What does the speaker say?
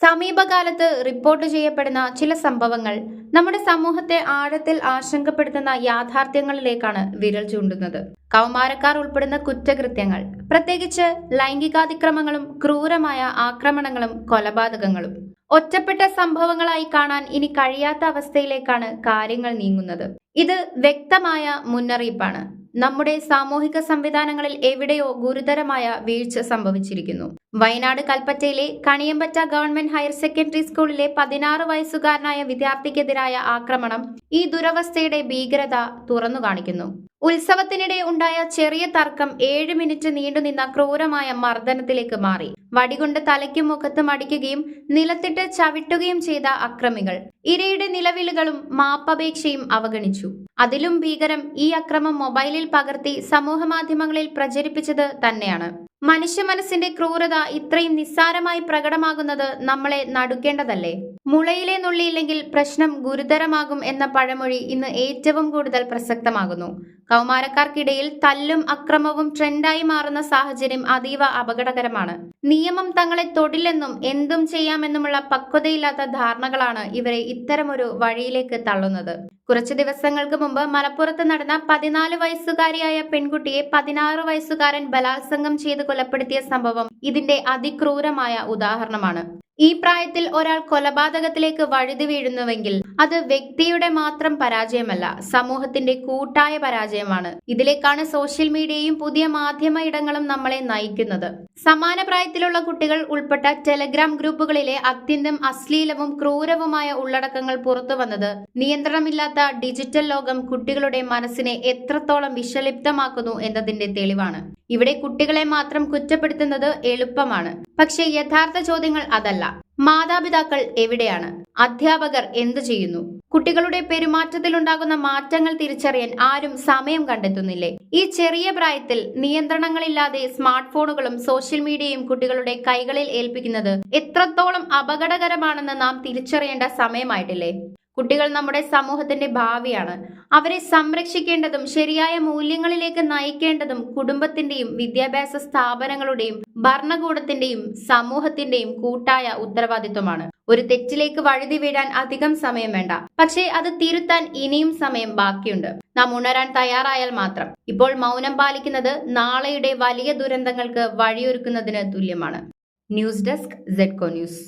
സമീപകാലത്ത് റിപ്പോർട്ട് ചെയ്യപ്പെടുന്ന ചില സംഭവങ്ങൾ നമ്മുടെ സമൂഹത്തെ ആഴത്തിൽ ആശങ്കപ്പെടുത്തുന്ന യാഥാർത്ഥ്യങ്ങളിലേക്കാണ് വിരൽ ചൂണ്ടുന്നത്. കൗമാരക്കാർ ഉൾപ്പെടുന്ന കുറ്റകൃത്യങ്ങൾ പ്രത്യേകിച്ച് ലൈംഗികാതിക്രമങ്ങളും ക്രൂരമായ ആക്രമണങ്ങളും കൊലപാതകങ്ങളും. ഒറ്റപ്പെട്ട സംഭവങ്ങളായി കാണാൻ ഇനി കഴിയാത്ത അവസ്ഥയിലേക്കാണ് കാര്യങ്ങൾ നീങ്ങുന്നത്. ഇത് വ്യക്തമായ മുന്നറിയിപ്പാണ്. നമ്മുടെ സാമൂഹിക സംവിധാനങ്ങളിൽ എവിടെയോ ഗുരുതരമായ വീഴ്ച സംഭവിച്ചിരിക്കുന്നു. വയനാട് കൽപ്പറ്റയിലെ കണിയമ്പറ്റ ഗവൺമെന്റ് ഹയർ സെക്കൻഡറി സ്കൂളിലെ പതിനാറ് വയസ്സുകാരനായ വിദ്യാർത്ഥിക്കെതിരായ ആക്രമണം ഈ ദുരവസ്ഥയുടെ ഭീകരത തുറന്നു കാണിക്കുന്നു. ഉത്സവത്തിനിടെ ഉണ്ടായ ചെറിയ തർക്കം ഏഴ് മിനിറ്റ് നീണ്ടുനിന്ന ക്രൂരമായ മർദ്ദനത്തിലേക്ക് മാറി. വടികൊണ്ട് തലയ്ക്കും മുഖത്തും അടിക്കുകയും നിലത്തിട്ട് ചവിട്ടുകയും ചെയ്ത അക്രമികൾ. ഇരയുടെ നിലവിളികളും മാപ്പപേക്ഷയും അവഗണിച്ചു. അതിലും ഭീകരം ഈ അക്രമം മൊബൈലിൽ പകർത്തി സമൂഹമാധ്യമങ്ങളിൽ പ്രചരിപ്പിച്ചത് തന്നെയാണ്. മനുഷ്യ മനസ്സിന്റെ ക്രൂരത ഇത്രയും നിസ്സാരമായി പ്രകടമാകുന്നത് നമ്മളെ നടുക്കേണ്ടതല്ലേ? മുളയിലെ നുള്ളിയില്ലെങ്കിൽ പ്രശ്നം ഗുരുതരമാകും എന്ന പഴമൊഴി ഇന്ന് ഏറ്റവും കൂടുതൽ പ്രസക്തമാകുന്നു. കൗമാരക്കാർക്കിടയിൽ തല്ലും അക്രമവും ട്രെൻഡായി മാറുന്ന സാഹചര്യം അതീവ അപകടകരമാണ്. നിയമം തങ്ങളെ തൊടില്ലെന്നും എന്തും ചെയ്യാമെന്നുമുള്ള പക്വതയില്ലാത്ത ധാരണകളാണ് ഇവരെ ഇത്തരമൊരു വഴിയിലേക്ക് തള്ളുന്നത്. കുറച്ചു ദിവസങ്ങൾക്ക് മുമ്പ് മലപ്പുറത്ത് നടന്ന പതിനാല് വയസ്സുകാരിയായ പെൺകുട്ടിയെ പതിനാറ് വയസ്സുകാരൻ ബലാത്സംഗം ചെയ്ത് കൊലപ്പെടുത്തിയ സംഭവം ഇതിന്റെ അതിക്രൂരമായ ഉദാഹരണമാണ്. ഈ പ്രായത്തിൽ ഒരാൾ കൊലപാതകത്തിലേക്ക് വഴുതി വീഴുന്നുവെങ്കിൽ അത് വ്യക്തിയുടെ മാത്രം പരാജയമല്ല സമൂഹത്തിന്റെ കൂട്ടായ പരാജയമാണ്. ഇതിലേക്കാണ് സോഷ്യൽ മീഡിയയും പുതിയ മാധ്യമ ഇടങ്ങളും നമ്മളെ നയിക്കുന്നത്. സമാന പ്രായത്തിലുള്ള കുട്ടികൾ ഉൾപ്പെട്ട ടെലഗ്രാം ഗ്രൂപ്പുകളിലെ അത്യന്തം അശ്ലീലവും ക്രൂരവുമായ ഉള്ളടക്കങ്ങൾ പുറത്തു വന്നത് നിയന്ത്രണമില്ലാത്ത ഡിജിറ്റൽ ലോകം കുട്ടികളുടെ മനസ്സിനെ എത്രത്തോളം വിഷലിപ്തമാക്കുന്നു എന്നതിന്റെ തെളിവാണ്. ഇവിടെ കുട്ടികളെ മാത്രം കുറ്റപ്പെടുത്തുന്നത് എളുപ്പമാണ്. പക്ഷേ യഥാർത്ഥ ചോദ്യങ്ങൾ അതല്ല. മാതാപിതാക്കൾ എവിടെയാണ്? അധ്യാപകർ എന്തു ചെയ്യുന്നു? കുട്ടികളുടെ പെരുമാറ്റത്തിലുണ്ടാകുന്ന മാറ്റങ്ങൾ തിരിച്ചറിയാൻ ആരും സമയം കണ്ടെത്തുന്നില്ലേ? ഈ ചെറിയ പ്രായത്തിൽ നിയന്ത്രണങ്ങളില്ലാതെ സ്മാർട്ട് ഫോണുകളും സോഷ്യൽ മീഡിയയും കുട്ടികളുടെ കൈകളിൽ ഏൽപ്പിക്കുന്നത് എത്രത്തോളം അപകടകരമാണെന്ന് നാം തിരിച്ചറിയേണ്ട സമയമായിട്ടില്ലേ? കുട്ടികൾ നമ്മുടെ സമൂഹത്തിന്റെ ഭാവിയാണ്. അവരെ സംരക്ഷിക്കേണ്ടതും ശരിയായ മൂല്യങ്ങളിലേക്ക് നയിക്കേണ്ടതും കുടുംബത്തിന്റെയും വിദ്യാഭ്യാസ സ്ഥാപനങ്ങളുടെയും ഭരണകൂടത്തിന്റെയും സമൂഹത്തിന്റെയും കൂട്ടായ ഉത്തരവാദിത്വമാണ്. ഒരു തെറ്റിലേക്ക് വഴുതി വീഴാൻ അധികം സമയം വേണ്ട. പക്ഷേ അത് തിരുത്താൻ ഇനിയും സമയം ബാക്കിയുണ്ട്. നാം ഉണരാൻ തയ്യാറായാൽ മാത്രം. ഇപ്പോൾ മൗനം പാലിക്കുന്നത് നാളെയുടെ വലിയ ദുരന്തങ്ങൾക്ക് വഴിയൊരുക്കുന്നതിന് തുല്യമാണ്. News desk സെഡ്കോ news